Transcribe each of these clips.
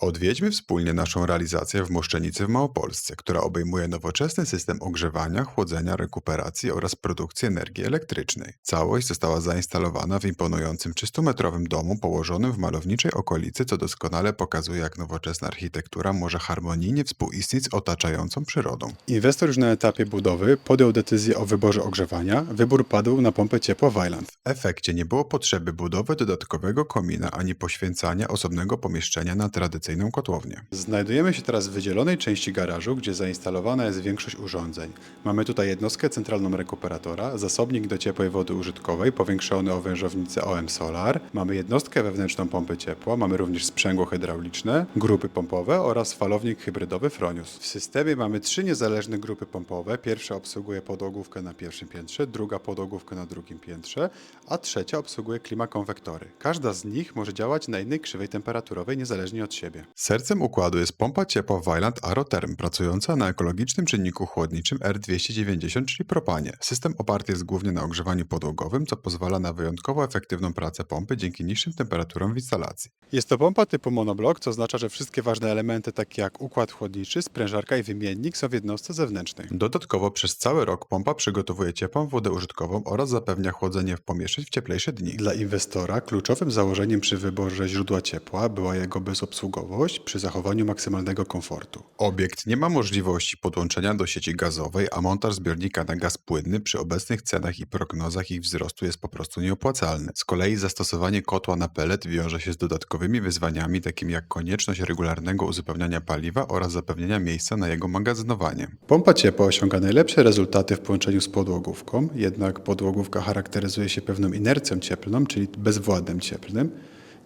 Odwiedźmy wspólnie naszą realizację w Moszczenicy w Małopolsce, która obejmuje nowoczesny system ogrzewania, chłodzenia, rekuperacji oraz produkcji energii elektrycznej. Całość została zainstalowana w imponującym 300-metrowym domu położonym w malowniczej okolicy, co doskonale pokazuje, jak nowoczesna architektura może harmonijnie współistnieć z otaczającą przyrodą. Inwestor już na etapie budowy podjął decyzję o wyborze ogrzewania. Wybór padł na pompę ciepła Wajland. W efekcie nie było potrzeby budowy dodatkowego komina ani poświęcania osobnego pomieszczenia na tradycyjną kotłownię. Znajdujemy się teraz w wydzielonej części garażu, gdzie zainstalowana jest większość urządzeń. Mamy tutaj jednostkę centralną rekuperatora, zasobnik do ciepłej wody użytkowej powiększony o wężownicę OM Solar, mamy jednostkę wewnętrzną pompy ciepła, mamy również sprzęgło hydrauliczne, grupy pompowe oraz falownik hybrydowy Fronius. W systemie mamy trzy niezależne grupy pompowe. Pierwsza obsługuje podłogówkę na pierwszym piętrze, druga podłogówkę na drugim piętrze, a trzecia obsługuje klimakonwektory. Każda z nich może działać na innej krzywej temperaturowej niezależnie od siebie. Sercem układu jest pompa ciepła Wajland Aeroterm, pracująca na ekologicznym czynniku chłodniczym R290, czyli propanie. System oparty jest głównie na ogrzewaniu podłogowym, co pozwala na wyjątkowo efektywną pracę pompy dzięki niższym temperaturom w instalacji. Jest to pompa typu monoblok, co oznacza, że wszystkie ważne elementy takie jak układ chłodniczy, sprężarka i wymiennik są w jednostce zewnętrznej. Dodatkowo przez cały rok pompa przygotowuje ciepłą wodę użytkową oraz zapewnia chłodzenie w pomieszczeń w cieplejsze dni. Dla inwestora kluczowym założeniem przy wyborze źródła ciepła była jego bezobsługowość przy zachowaniu maksymalnego komfortu. Obiekt nie ma możliwości podłączenia do sieci gazowej, a montaż zbiornika na gaz płynny przy obecnych cenach i prognozach ich wzrostu jest po prostu nieopłacalny. Z kolei zastosowanie kotła na pelet wiąże się z dodatkowymi wyzwaniami, takimi jak konieczność regularnego uzupełniania paliwa oraz zapewnienia miejsca na jego magazynowanie. Pompa ciepła osiąga najlepsze rezultaty w połączeniu z podłogówką, jednak podłogówka charakteryzuje się pewną inercją cieplną, czyli bezwładnym cieplnym.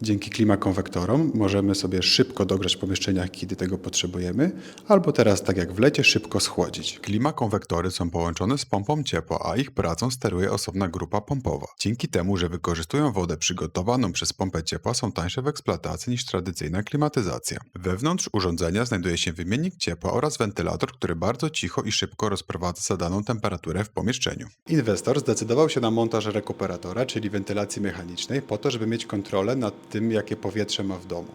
Dzięki klimakonwektorom możemy sobie szybko dogrzać w pomieszczeniach, kiedy tego potrzebujemy, albo teraz, tak jak w lecie, szybko schłodzić. Klimakonwektory są połączone z pompą ciepła, a ich pracą steruje osobna grupa pompowa. Dzięki temu, że wykorzystują wodę przygotowaną przez pompę ciepła, są tańsze w eksploatacji niż tradycyjna klimatyzacja. Wewnątrz urządzenia znajduje się wymiennik ciepła oraz wentylator, który bardzo cicho i szybko rozprowadza zadaną temperaturę w pomieszczeniu. Inwestor zdecydował się na montaż rekuperatora, czyli wentylacji mechanicznej, po to, żeby mieć kontrolę nad tym, jakie powietrze ma w domu.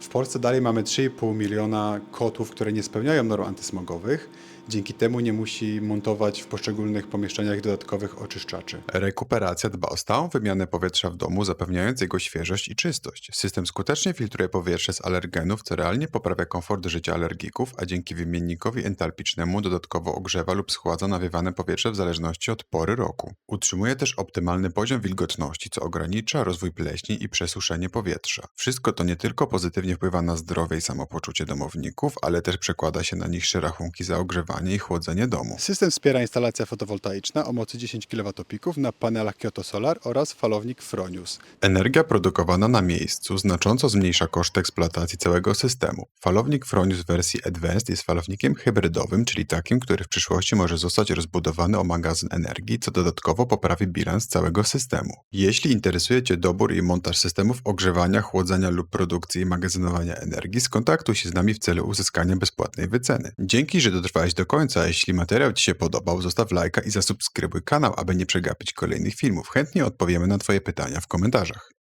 W Polsce dalej mamy 3,5 miliona kotłów, które nie spełniają norm antysmogowych. Dzięki temu nie musi montować w poszczególnych pomieszczeniach dodatkowych oczyszczaczy. Rekuperacja dba o stałą wymianę powietrza w domu, zapewniając jego świeżość i czystość. System skutecznie filtruje powietrze z alergenów, co realnie poprawia komfort życia alergików, a dzięki wymiennikowi entalpicznemu dodatkowo ogrzewa lub schładza nawiewane powietrze w zależności od pory roku. Utrzymuje też optymalny poziom wilgotności, co ogranicza rozwój pleśni i przesuszenie powietrza. Wszystko to nie tylko pozytywnie wpływa na zdrowie i samopoczucie domowników, ale też przekłada się na niższe rachunki za ogrzewanie i chłodzenie domu. System wspiera instalacja fotowoltaiczna o mocy 10 kWp na panelach Kyoto Solar oraz falownik Fronius. Energia produkowana na miejscu znacząco zmniejsza koszty eksploatacji całego systemu. Falownik Fronius w wersji Advanced jest falownikiem hybrydowym, czyli takim, który w przyszłości może zostać rozbudowany o magazyn energii, co dodatkowo poprawi bilans całego systemu. Jeśli interesuje Cię dobór i montaż systemów ogrzewania, chłodzenia lub produkcji i magazynowania energii, skontaktuj się z nami w celu uzyskania bezpłatnej wyceny. Dzięki, że dotrwałeś do końca. Jeśli materiał Ci się podobał, zostaw lajka i zasubskrybuj kanał, aby nie przegapić kolejnych filmów. Chętnie odpowiemy na Twoje pytania w komentarzach.